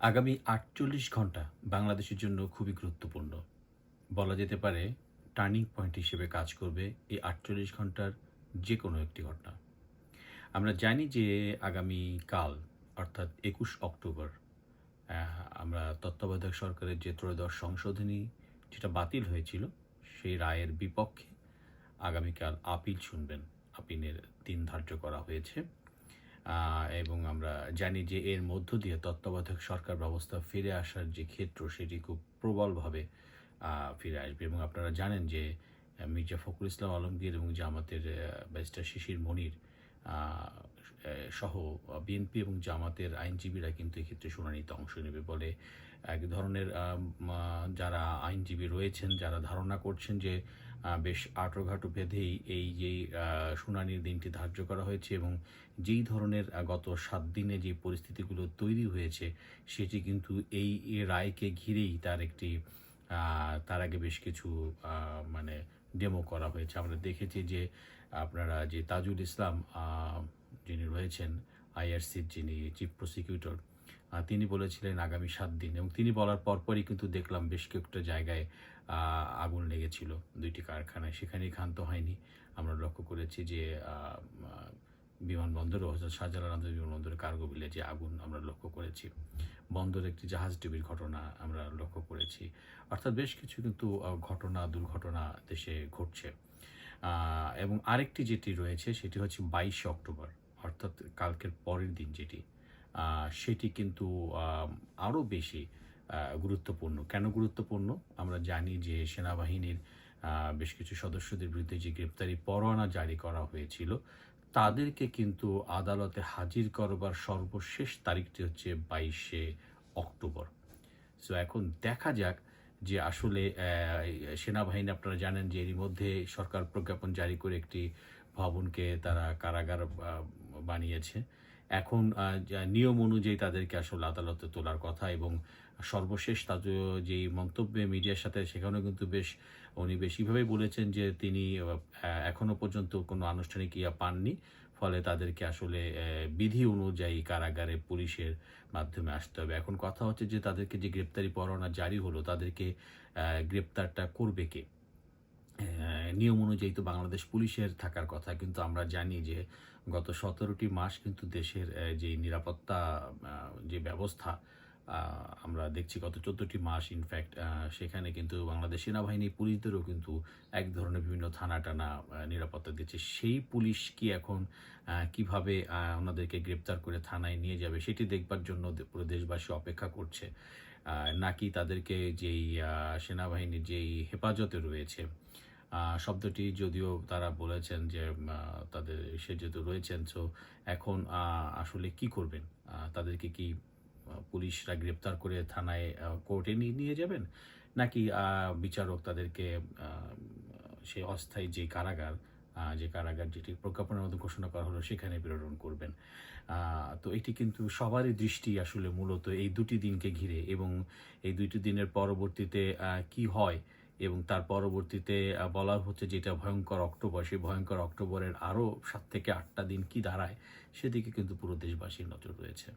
আগামী আটচল্লিশ ঘণ্টা বাংলাদেশের জন্য খুবই গুরুত্বপূর্ণ। বলা যেতে পারে, টার্নিং পয়েন্ট হিসেবে কাজ করবে এই আটচল্লিশ ঘণ্টার যে কোনো একটি ঘটনা। আমরা জানি যে আগামী কাল, অর্থাৎ একুশ অক্টোবর আমরা তত্ত্বাবধায়ক সরকারের যে ত্রয়োদশ সংশোধনী যেটা বাতিল হয়েছিল, সেই রায়ের বিপক্ষে আগামীকাল আপিল শুনবেন। আপিলের দিন ধার্য করা হয়েছে। এবং আমরা জানি যে এর মধ্য দিয়ে তত্ত্বাবধায়ক সরকার ব্যবস্থা ফিরে আসার যে ক্ষেত্র সেটি খুব প্রবলভাবে ফিরে আসবে। এবং আপনারা জানেন যে মির্জা ফখরুল ইসলাম আলমগীর এবং জামাতের ব্যারিস্টার শিশির মনির সহ বিএনপি এবং জামাতের আইনজীবীরা কিন্তু এক্ষেত্রে শুনানিতে অংশ নেবে বলে এক ধরনের যারা আইনজীবী রয়েছেন, যারা ধারণা করছেন যে বেশ আটোঘাটো বেঁধেই এই যে শুনানির দিনটি ধার্য করা হয়েছে এবং যেই ধরনের গত সাত দিনে যে পরিস্থিতিগুলো তৈরি হয়েছে, সেটি কিন্তু এই এই রায়কে ঘিরেই তার একটি তার আগে বেশ কিছু মানে ডেমো করা হয়েছে। আমরা দেখেছি যে আপনারা যে তাজুল ইসলাম যিনি রয়েছেন আইআরসির যিনি চিফ প্রসিকিউটর তিনি বলেছিলেন আগামী সাত দিন এবং তিনি বলার পরপরই কিন্তু দেখলাম বেশ কয়েকটা জায়গায় আগুন লেগেছিল, দুইটি কারখানায়। সেখানেই ক্ষান্ত হয়নি। আমরা লক্ষ্য করেছি যে বিমানবন্দরও অর্থাৎ শাহজালাল আন্তর্জাতিক বিমানবন্দরে কার্গো ভিলেজে আগুন আমরা লক্ষ্য করেছি। বন্দরে একটি জাহাজ ডুবির ঘটনা আমরা লক্ষ্য করেছি। অর্থাৎ বেশ কিছু কিন্তু ঘটনা, দুর্ঘটনা দেশে ঘটছে। এবং আরেকটি যেটি রয়েছে, সেটি হচ্ছে বাইশে অক্টোবর, অর্থাৎ কালকের পরের দিন যেটি। সেটি কিন্তু আরও বেশি গুরুত্বপূর্ণ। কেন গুরুত্বপূর্ণ? আমরা জানি যে সেনাবাহিনীর বেশ কিছু সদস্যদের বিরুদ্ধে যে গ্রেপ্তারি পরোয়ানা জারি করা হয়েছিল তাদেরকে কিন্তু আদালতে হাজির করবার সর্বশেষ তারিখটি হচ্ছে বাইশে অক্টোবর। সো এখন দেখা যাক যে আসলে সেনাবাহিনী আপনারা জানেন যে এরই মধ্যে সরকার প্রজ্ঞাপন জারি করে একটি ভবনকে তারা কারাগার বানিয়েছে। এখন নিয়ম অনুযায়ী তাদেরকে আসলে আদালতে তোলার কথা এবং সর্বশেষ তাদের যেই মন্তব্যে মিডিয়ার সাথে সেখানেও কিন্তু বেশ, উনি বেশিভাবেই বলেছেন যে তিনি এখনও পর্যন্ত কোনো আনুষ্ঠানিক ইয়া পাননি। ফলে তাদেরকে আসলে বিধি অনুযায়ী কারাগারে পুলিশের মাধ্যমে আসতে হবে। এখন কথা হচ্ছে যে তাদেরকে যে গ্রেপ্তারি পরোয়ানা জারি হলো, তাদেরকে গ্রেপ্তারটা করবে কে? নিয়ম অনুযায়ী তো বাংলাদেশ পুলিশের থাকার কথা, কিন্তু আমরা জানি যে গত সতেরোটি মাস কিন্তু দেশের যে নিরাপত্তা যে ব্যবস্থা আমরা দেখছি গত চোদ্দটি মাস ইনফ্যাক্ট সেখানে কিন্তু বাংলাদেশ সেনাবাহিনী, পুলিশদেরও কিন্তু এক ধরনের বিভিন্ন থানা টানা নিরাপত্তা দিচ্ছে। সেই পুলিশ কি এখন কীভাবে ওনাদেরকে গ্রেপ্তার করে থানায় নিয়ে যাবে সেটি দেখবার জন্য পুরো দেশবাসী অপেক্ষা করছে। নাকি তাদেরকে যেই সেনাবাহিনীর যেই হেফাজতে রয়েছে শব্দটি যদিও তারা বলেছেন যে তাদের সে যেহেতু রয়েছেন সো এখন আসলে কি করবেন? তাদেরকে কি পুলিশরা গ্রেপ্তার করে থানায় কোর্টে নিয়ে যাবেন? নাকি বিচারক তাদেরকে সেই অস্থায়ী যে কারাগার যে কারাগার যেটি প্রজ্ঞাপনের মধ্যে ঘোষণা করা হলো, সেখানে প্রেরণ করবেন। তো এটি কিন্তু সবারই দৃষ্টি আসলে মূলত এই দুটি দিনকে ঘিরে এবং এই দুটি দিনের পরবর্তীতে কি হয়? এবং তার পরবর্তীতে বলা হচ্ছে যেটা ভয়ঙ্কর অক্টোবর। সেই ভয়ঙ্কর অক্টোবরের আরও সাত থেকে আটটা দিন কি দাঁড়ায়, সেদিকে কিন্তু পুরো দেশবাসীর নজর রয়েছে।